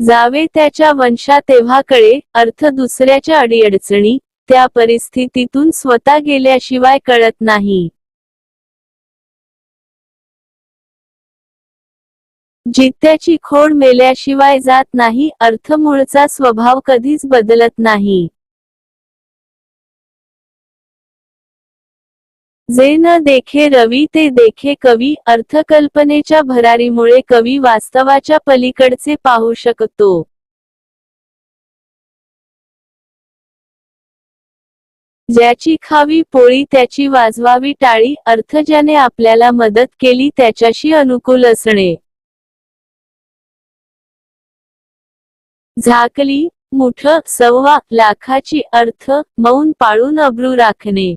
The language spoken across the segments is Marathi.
जावे त्याच्या वंशा तेव्हा कळे अर्थ दुसऱ्याच्या अडीअडचणी त्या परिस्थितीतून स्वतः गेल्याशिवाय कळत नाही. जित्याची खोड मेल्याशिवाय जात नाही अर्थ मूळचा स्वभाव कधीच बदलत नाही. जे न देखे रवी ते देखे कवी अर्थकल्पनेच्या भरारीमुळे कवी वास्तवाच्या पलीकडचे पाहू शकतो. ज्याची खावी पोळी त्याची वाजवावी टाळी अर्थ ज्याने आपल्याला मदत केली त्याच्याशी अनुकूल असणे. झाकली मुठ सव्वा लाखाची अर्थ मौन पाळून अब्रू राखणे.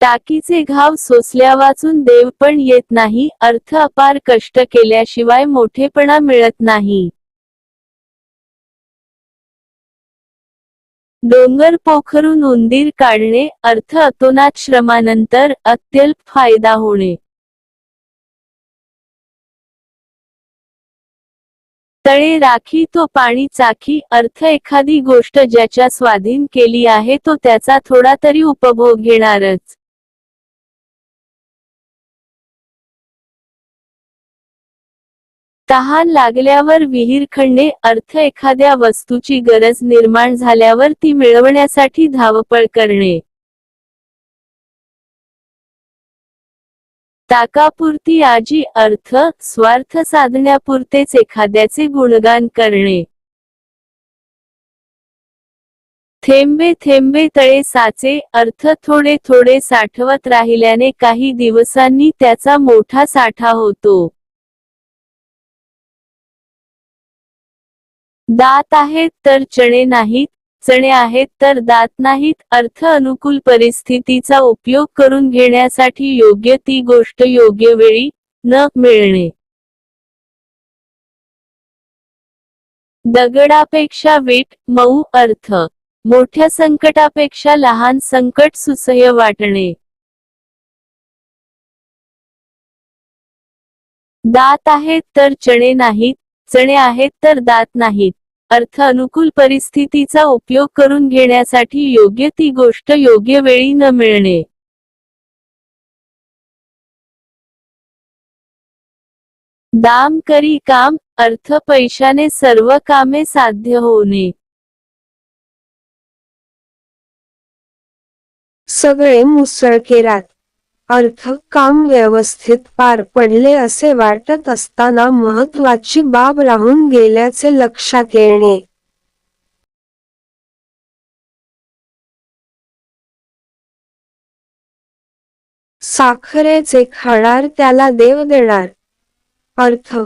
टाकीचे घाव सोसल्या वाचून देव पण येत नाही अर्थ अपार कष्ट केल्याशिवाय मोठेपणा मिळत नाही. डोंगर पोखरून उंदीर काढणे अर्थ अतोनात श्रमानंतर अत्यल्प फायदा होणे. तळे राखी तो पाणी चाखी अर्थ एखादी गोष्ट ज्याच्या स्वाधीन केली आहे तो त्याचा थोडा तरी उपभोग घेणारच. तहान लागल्यावर विहीर खणणे अर्थ एखाद्या वस्तूची गरज निर्माण झाल्यावर ती मिळवण्यासाठी धावपळ करणे. ताकापुरती आजी अर्थ स्वार्थ साधण्यापुरतेच एखाद्याचे गुणगान करणे. थेंबे थेंबे तळे साचे अर्थ थोडे थोडे साठवत राहिल्याने काही दिवसांनी त्याचा मोठा साठा होतो. दात आहेत तर चणे नाहीत चणे आहेत तर दात नाहीत अर्थ अनुकूल परिस्थितीचा उपयोग करून घेण्यासाठी योग्य ती गोष्ट योग्य वेळी न मिळणे. दगडापेक्षा वीट मऊ अर्थ. मोठ्या संकटापेक्षा लहान संकट सुसह्य वाटणे. दात आहेत तर चणे नाहीत चणे आहेत तर दात नाहीत. अर्थ अनुकूल परिस्थितीचा उपयोग करून घेण्यासाठी योग्य ती गोष्ट योग्य वेळी न मिळणे. दाम करी काम अर्थ पैशाने सर्व कामे साध्य होणे. सगळे मुसळकेरात अर्थ काम व्यवस्थित पार पडले असे वाटत असताना महत्वाची बाब राहून गेल्याचे लक्षात येणे. साखरेचे खाणार त्याला देव देणार. अर्थ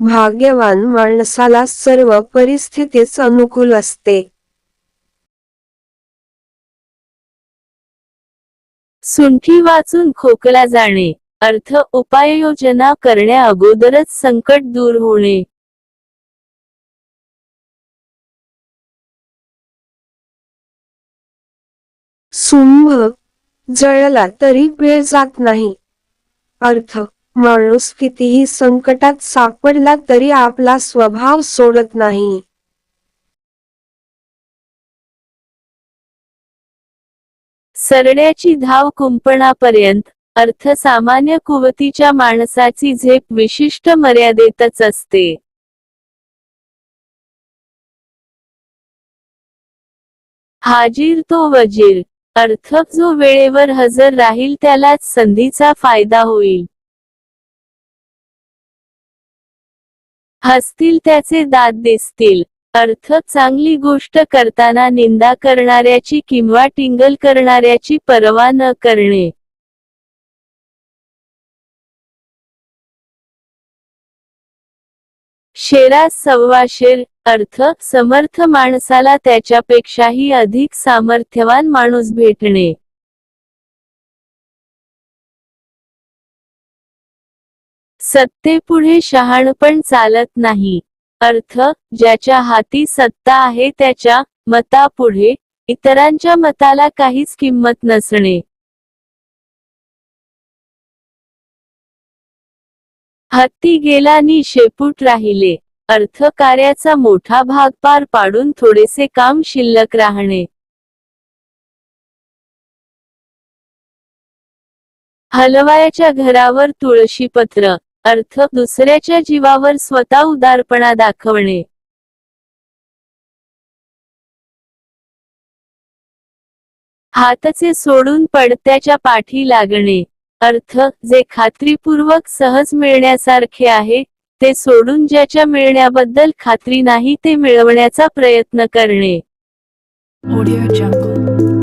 भाग्यवान माणसाला सर्व परिस्थितीच अनुकूल असते. सुंठी वाचून खोकला जाणे अर्थ उपाययोजना करण्या अगोदरच संकट दूर होणे. सुंभ जळला तरी वेळ जात नाही. अर्थ माणूस कितीही संकटात सापडला तरी आपला स्वभाव सोडत नाही. सरण्याची धाव कुंपणापर्यंत अर्थ सामान्य कुवतीच्या माणसाची झेप विशिष्ट मर्यादेतच असते. हाजीर तो वजीर अर्थ जो वेळेवर हजर राहील त्यालाच संधीचा फायदा होईल. हसतील त्याचे दात दिसतील अर्थ चांगली गोष्ट करताना निंदा करणाऱ्याची किंवा टिंगल करणाऱ्याची पर्वा न करणे. शेरा सव्वा शेर अर्थ समर्थ माणसाला त्याच्यापेक्षाही अधिक सामर्थ्यवान माणूस भेटणे. सत्तेपुढे शहाणपण चालत नाही. अर्थ ज्याच्या हाती सत्ता आहे त्याच्या मतापुढे इतरांच्या मताला काहीच किंमत नसणे. हत्ती गेला नि शेपूट राहिले. अर्थ कार्याचा मोठा भाग पार पाडून थोडेसे काम शिल्लक राहणे. हलवायाच्या घरावर तुळशी पत्र अर्थ दुसऱ्याच्या जीवावर स्वतः उदारपणा दाखवणे. हातचे सोडून पडत्याच्या पाठी लागणे. अर्थ जे खात्रीपूर्वक सहज मिळण्यासारखे आहे ते सोडून ज्याच्या मिळण्याबद्दल खात्री नाही ते मिळवण्याचा प्रयत्न करणे. Audio Jungle.